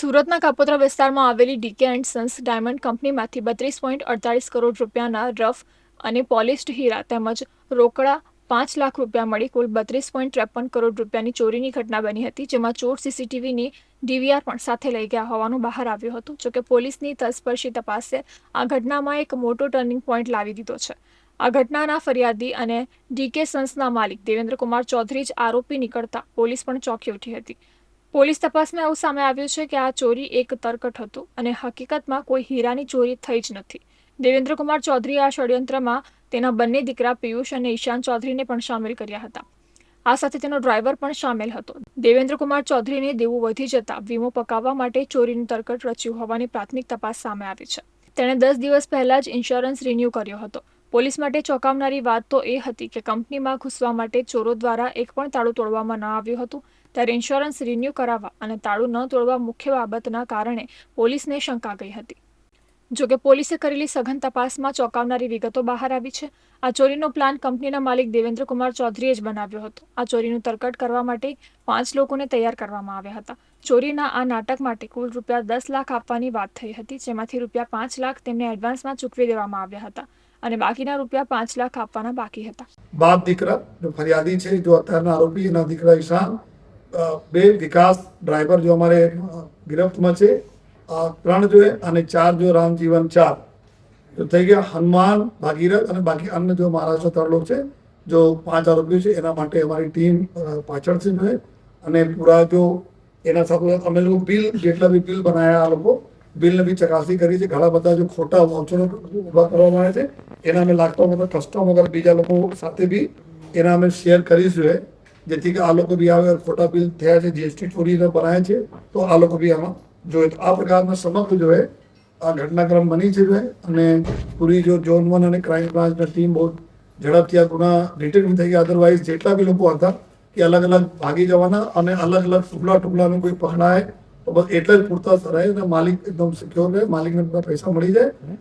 સુરતના કાપોદ્રા વિસ્તારમાં આવેલી ડીકે એન્ડ સન્સ ડાયમંડ કંપનીમાંથી બત્રીસ પોઈન્ટ અડતાલીસ કરોડ રૂપિયાના રફ અને પોલિશ્ડ હીરા તેમજ રોકડા પાંચ લાખ રૂપિયા મળી કુલ બત્રીસ પોઈન્ટ ત્રેપન કરોડ રૂપિયાની ચોરીની ઘટના બની હતી, જેમાં ચોર સીસીટીવીની ડીવીઆર પણ સાથે લઈ ગયા હોવાનું બહાર આવ્યું હતું. જોકે પોલીસની તલસ્પર્શી તપાસે આ ઘટનામાં એક મોટો ટર્નિંગ પોઈન્ટ લાવી દીધો છે. આ ઘટનાના ફરિયાદી અને ડીકે સન્સના માલિક દેવેન્દ્રકુમાર ચૌધરી જ આરોપી નીકળતા પોલીસ પણ ચોંકી ઉઠી હતી. પોલીસ તપાસમાં એવું સામે આવ્યું છે કે આ ચોરી એક તરકટ હતું અને હકીકતમાં કોઈ હીરાની ચોરી થઈ જ નથી. દેવેન્દ્રકુમાર ચૌધરી આ ષડયંત્રમાં તેના બંને દીકરા પિયુષ અને ઈશાન ચૌધરીને પણ સામેલ કર્યા હતા. આ સાથે તેનો ડ્રાઈવર પણ સામેલ હતો. દેવેન્દ્રકુમાર ચૌધરીને દેવું વધી જતા વીમો પકાવવા માટે ચોરીનું તરકટ રચ્યું હોવાની પ્રાથમિક તપાસ સામે આવી છે. તેણે દસ દિવસ પહેલા જ ઇન્સ્યોરન્સ રિન્યૂ કર્યો હતો. પોલીસ માટે ચોંકાવનારી વાત તો એ હતી કે કંપનીમાં ઘૂસવા માટે ચોરો દ્વારા એક પણ તાળું તોડવામાં ન આવ્યું હતું. ત્યારે ઇન્સ્યોરન્સ રિન્યૂ કરાવવા અને તાળું ન તોડવા મુખ્ય બાબતના કારણે પોલીસને શંકા ગઈ હતી. જોકે પોલીસે કરેલી સઘન તપાસમાં ચોંકાવનારી વિગતો બહાર આવી છે. આ ચોરીનો પ્લાન કંપનીના માલિક દેવેન્દ્રકુમાર ચૌધરીએ જ બનાવ્યો હતો. આ ચોરીનું તરકટ કરવા માટે પાંચ લોકોને તૈયાર કરવામાં આવ્યા હતા. ચોરીના આ નાટક માટે કુલ રૂપિયા દસ લાખ આપવાની વાત થઈ હતી, જેમાંથી રૂપિયા પાંચ લાખ તેમને એડવાન્સમાં ચૂકવી દેવામાં આવ્યા હતા. અને બાકીના રૂપિયા પાંચ લાખ આપવાના બાકી હતા. બાપ દીકરા, જો ફરિયાદી છે, જો અત્યારના આરોપી, એના દીકરા ઈશાન બે વિકાસ ડ્રાઈવર જો અમારે ગિરફ્તમાં છે ત્રણ જોએ અને ચાર જો રામજીવન ચાર. તો થઈ ગયા હનુમાન, ભાગીરથ અને બાકી અન્ય જો મહારાષ્ટ્ર ત્રણ લોકો છે, જો પાંચ આરોપીઓ છે, એના માટે અમારી ટીમ પાછળ છે. અને પૂરા જો એના સાથે અમે લોકો બિલ, જેટલા બી બિલ બનાવ્યા આ લોકો બિલને બી ચકાસણી કરી છે. ઘણા બધા જો ખોટા વાઉચરો ઊભા કરવામાં આવે છે. એના અમે લાગતો વગર કસ્ટમ વગર બીજા લોકો સાથે બી એના અમે શેર કરીશું જેથી કે આ લોકો બી આવે ખોટા બિલ થયા છે. જીએસટી ચોરીને બનાવ્યા છે. તો આ લોકો બી આમાં જોઈએ આ પ્રકારના સમગ્ર જોઈએ આ ઘટનાક્રમ બની છે અને પૂરી જો ઝોન વન અને ક્રાઇમ બ્રાન્ચની ટીમ બહુ ઝડપથી આ ગુના ડિટેક્ટ થઈ ગયા. અધરવાઇઝ જેટલા બી લોકો હતા કે અલગ અલગ ભાગી જવાના અને અલગ અલગ ટુકડા ટુકડાનું કોઈ પકડાય તો બસ એટલે જ પૂરતા રહે અને માલિક એકદમ સિક્યોર રહે, માલિકને બધા પૈસા મળી જાય.